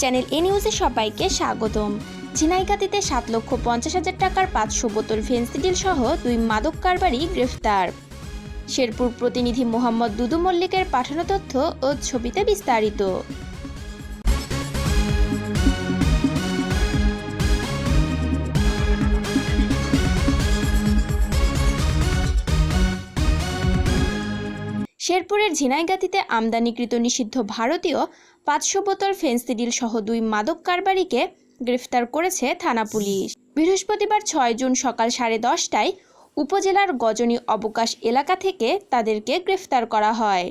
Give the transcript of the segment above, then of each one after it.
Channel এ নিউজে সবাইকে স্বাগতম। ঝিনাইকাতিতে সাত লক্ষ পঞ্চাশ হাজার টাকার পাঁচশো বোতল ফেন্সিডিল সহ দুই মাদক কারবারি গ্রেফতার। শেরপুর প্রতিনিধি মোহাম্মদ দুদু মল্লিকের পাঠানো তথ্য ও ছবিতে বিস্তারিত। শেরপুরের ঝিনাইগাতিতে আমদানিকৃত নিষিদ্ধ ভারতীয় পাঁচশো বোতল ফেন্সিডিল সহ দুই মাদক কারবারিকে গ্রেফতার করেছে থানা পুলিশ। বৃহস্পতিবার ছয় জুন সকাল সাড়ে দশটায় উপজেলার গজনী অবকাশ এলাকা থেকে তাদেরকে গ্রেফতার করা হয়।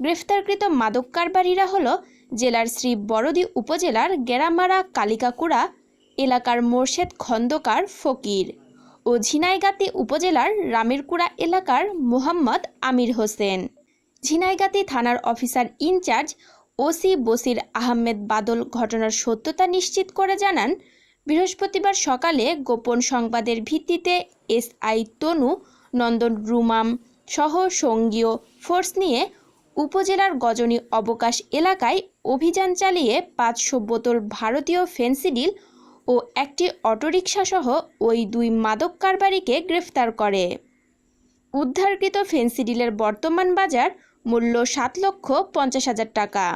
গ্রেফতারকৃত মাদক কারবারিরা হল জেলার শ্রী বড়দি উপজেলার গেরামারা কালিকাকুড়া এলাকার মোর্শেদ খন্দকার ফকির। ও ঝিনাইগাতি উপজেলার রামেরকুড়া এলাকার মোহাম্মদ আমির হোসেন। ঝিনাইগাতি থানার officer in charge OC Bashir Ahmed Badal ঘটনার সত্যতা নিশ্চিত করে জানান, বৃহস্পতিবার সকালে গোপন সংবাদের ভিত্তিতে এসআই তনু, নন্দন রুমাম সহ সঙ্গীয় ফোর্স নিয়ে উপজেলার গজনী অবকাশ এলাকায় অভিযান চালিয়ে পাঁচশো বোতল ভারতীয় ফেন্সিডিল ও একটি অটোরিকশাসহ ওই দুই মাদক কারবারিকে গ্রেফতার করে। উদ্ধারকৃত ফেন্সিডিলের বর্তমান বাজার মূল্য সাত লক্ষ পঞ্চাশ হাজার টাকা।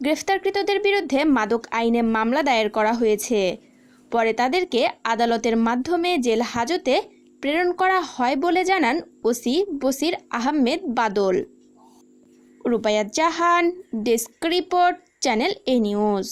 গ্রেফতারকৃতদের বিরুদ্ধে মাদক আইনে মামলা দায়ের করা হয়েছে। পরে তাদেরকে আদালতের মাধ্যমে জেল হাজতে প্রেরণ করা হয় বলে জানান OC Bashir Ahmed Badal. Rupayat Jahan, desk report, channel A news.